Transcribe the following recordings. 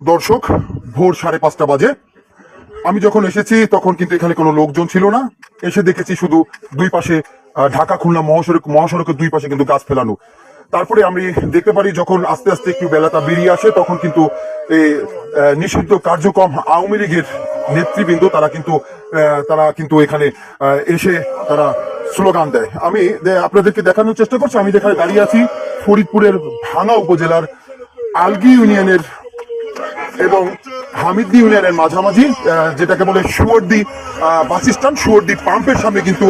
দর্শক, ভোর সাড়ে পাঁচটা বাজে। আমি যখন এসেছি, তখন কিন্তু এখানে কোনো লোকজন ছিল না। এসে দেখেছি শুধু দুই পাশে ঢাকা, খুলনা মহাসড়ক, মহাসড়কের দুই পাশে কিন্তু গাছ ফেলানো। তারপরে আমি দেখতে পারি, যখন আস্তে আস্তে একটু বেলাটা বেরিয়ে আসে, তখন কিন্তু এই নিষিদ্ধ কার্যক্রম আওয়ামী লীগের নেতৃবৃন্দ, তারা কিন্তু তারা কিন্তু এখানে এসে তারা স্লোগান দেয়। আমি আপনাদেরকে দেখানোর চেষ্টা করছি। আমি যেখানে দাঁড়িয়ে আছি, ফরিদপুরের ভাঙা উপজেলার আলগি ইউনিয়নের এবং হামিদদি ইউনিয়নের মাঝামাঝি যেটাকে বলে সুয়রদি বাস স্ট্যান্ড সুয়রদি পাম্পের সামনে কিন্তু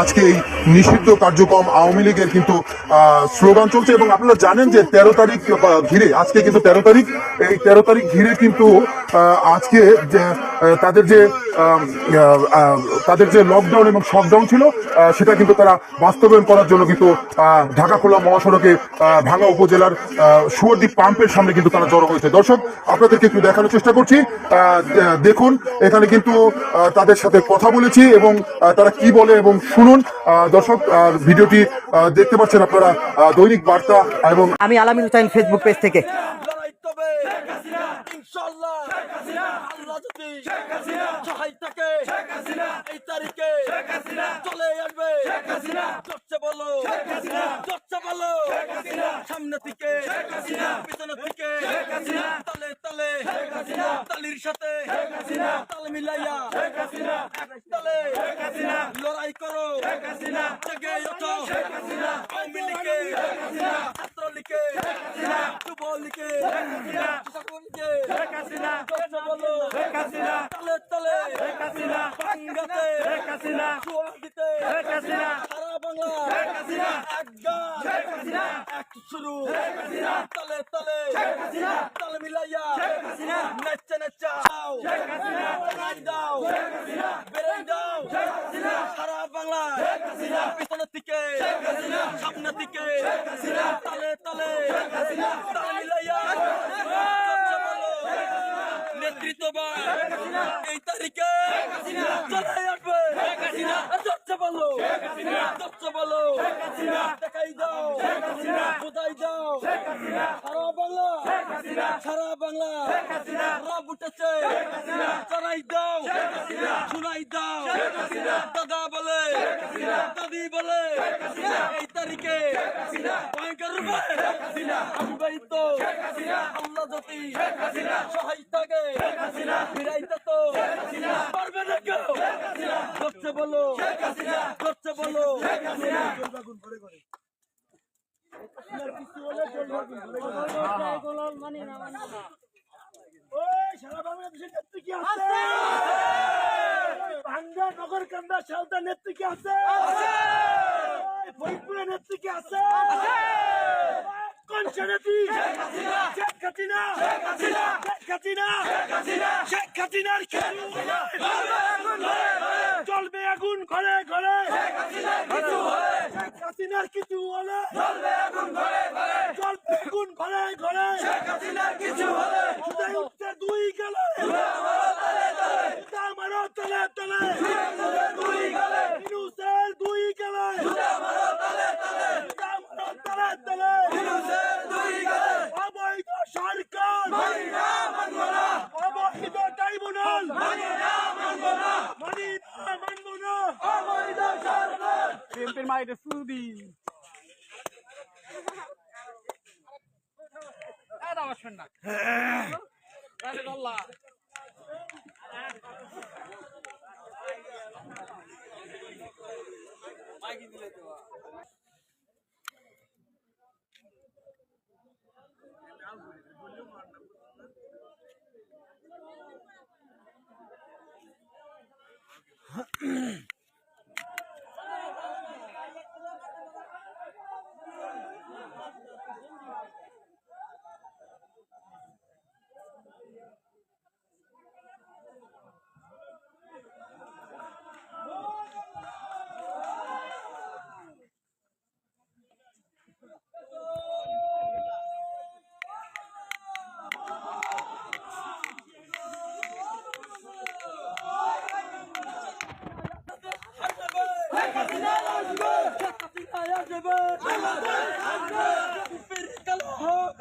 আজকে এই নিষিদ্ধ কার্যক্রম আওয়ামী লীগের কিন্তু স্লোগান চলছে। এবং আপনারা জানেন যে তেরো তারিখ ঘিরে, আজকে কিন্তু তেরো তারিখ, এই তেরো তারিখ ঘিরে কিন্তু আজকে তাদের যে তাদের যে লকডাউন এবং শকডাউন ছিল সেটা কিন্তু তারা বাস্তবায়ন করার জন্য কিন্তু আহ, ঢাকা খোলা মহাসড়কে আহ, ভাঙা উপজেলার আহ, সুয়রদ্বীপ পাম্পের সামনে কিন্তু তারা জড়ো হয়েছে। দর্শক আপনাদেরকে একটু দেখানোর চেষ্টা করছি। আহ, দেখুন এখানে কিন্তু আহ, তাদের সাথে কথা বলেছি এবং আহ, তারা কি বলে এবং শুনুন। আহ, দর্শক আহ, ভিডিওটি দেখতে পাচ্ছেন আপনারা আহ, দৈনিক বার্তা এবং আমি আলামিন হুসাইন ফেসবুক পেজ থেকে। লড়াই ইনশাল্লাহ আল্লাহ যদি সহায় থাকে এই তারিখে চলে আসবে চর্চা বলো চর্চা বলো সামনে থেকে পিছনে থেকে তালে তালে তালির সাথে তাল মিলাইয়া এক তালে লড়াই করো জেগে ওঠো আওয়ামী লীগে ছাত্রলীগে যুবলীগে সকলকে কথা বলো তালে তালে বাঙ্গাতে জোয়ার দিতে সারা বাংলা এক গান এক শুরু তালে তালে তালে মিলাইয়া নেচে নেচা দাও দাও বেড়ে দাও সারা বাংলা পিছনের দিকে তালে তালে তালে মিলাইয়া কথা বলো। নেতৃত্ববান এই তারিখে চলে আসবে চর্চা বলো চর্চা বলো দেখাই দাও কোথায় দাও সারা বাংলা সারা বাংলা রাব উঠেছে জানাই দাও শুনাই দাও দাদা বলে দাদি বলে এই তারিখে ভয়ঙ্কর রূপে বিবাহিত আল্লাহ যদি সহায় থাকে ফিরাইতে তো পারবে না কেউ করছে বলো। করছে বলো। সারা বাংলাদেশের নেত্রী কি আছে? ভাঙ্গা নগর কান্দা সালদা নেত্রী কি আছে? ওই ফরিদপুরের নেত্রী কি আছে? কোন সেনেত্রী শেখ হাসিনা। শেখ হাসিনা। শেখ হাসিনার খেলু ঘরে ঘরে। শেখ হাসিনার কিছু হলে চলবে আগুন ঘরে ঘরে। উদয় উঠছে দুই গেলে আমারও তলে তলে ইনুসের দুই গেলে আমারও তলে তলে অবৈধ সরকার অবৈধ ট্রাইব্যুনাল মানি না মানব না বিএনপির মাইরে সুদি এটা বসবেন না আরে আল্লাহ মাইকি দিলে তো ভেঙে দাও গুলে